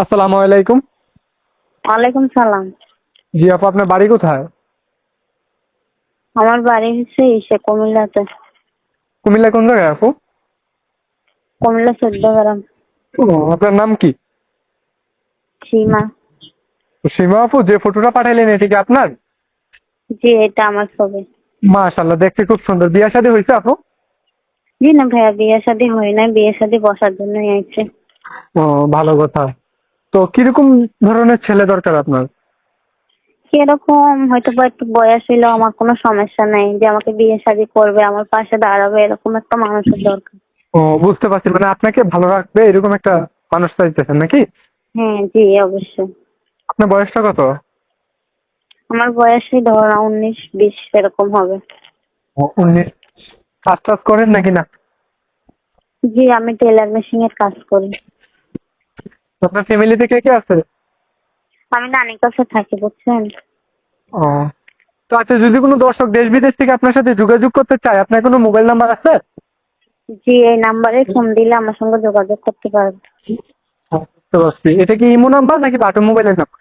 আসসালামু আলাইকুম। ওয়ালাইকুম সালাম। জি আপু আপনার বাড়ি কোথায়? আমার বাড়ি হচ্ছে ইসে কুমিল্লাতে। কুমিল্লা কোন জায়গায় আপু? কুমিল্লা চোদ্দ ও আপনার নাম কি? সীমা। সীমা আপু যে ফটোটা পাঠাইলেন এটা কি আপনার? জি এটা আমার ছবি। মাশাল্লাহ দেখতে খুব সুন্দর। বিয়ে শাদী হয়েছে আপু? জি না ভাইয়া বিয়ে শাদী হয় না বিয়ে শাদী বসার জন্যই আইছে। ও ভালো কথা। তো কীরকম ধরনের ছেলে দরকার আপনার? কীরকম? হয়তো বা একটু বয়স হইল আমার কোনো সমস্যা নাই। যে আমাকে বিয়ে শাদী করবে আমার পাশে দাঁড়াবে এরকম একটা মানুষের দরকার। ও বুঝতে পারছি। মানে আপনাকে ভালো রাখবে এরকম একটা মানুষ চাইতেছেন নাকি? হ্যাঁ জি অবশ্যই। আপনার বয়সটা কত? আমার বয়সই ধরো উনিশ বিশ এরকম হবে। উনিশ। কাজ টাজ করেন নাকি না? জি আমি টেলার মেশিন এর কাজ করি। আপনার ফ্যামিলিতে কে কে আছে? আমি নানির কাছে থাকি বুঝছেন? ও। তো আচ্ছা যদি কোনো দর্শক দেশ বিদেশ থেকে আপনার সাথে যোগাযোগ করতে চায় আপনার কোনো মোবাইল নাম্বার আছে? জি এই নাম্বারে ফোন দিলে আমার সঙ্গে যোগাযোগ করতে পারবে। বুঝতে পারছি। এটা কি ইমো নাম্বার নাকি বাটন মোবাইলের নাম্বার?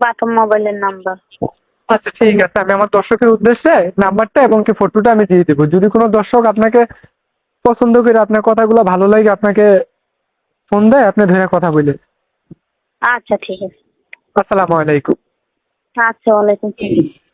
বাটন মোবাইলের নাম্বার। আচ্ছা ঠিক আছে। আমি আমার দর্শকের উদ্দেশ্যে নাম্বারটা এবং কি ফটোটা আমি দিয়ে দেবো। যদি কোনো দর্শক আপনাকে পছন্দ করে আপনার কথাগুলো ভালো লাগে আপনাকে ফোন দেয় আপনি ধরে কথা বলে। আচ্ছা ঠিক আছে। আসসালামু আলাইকুম। আচ্ছা ওয়ালাইকুম সালাম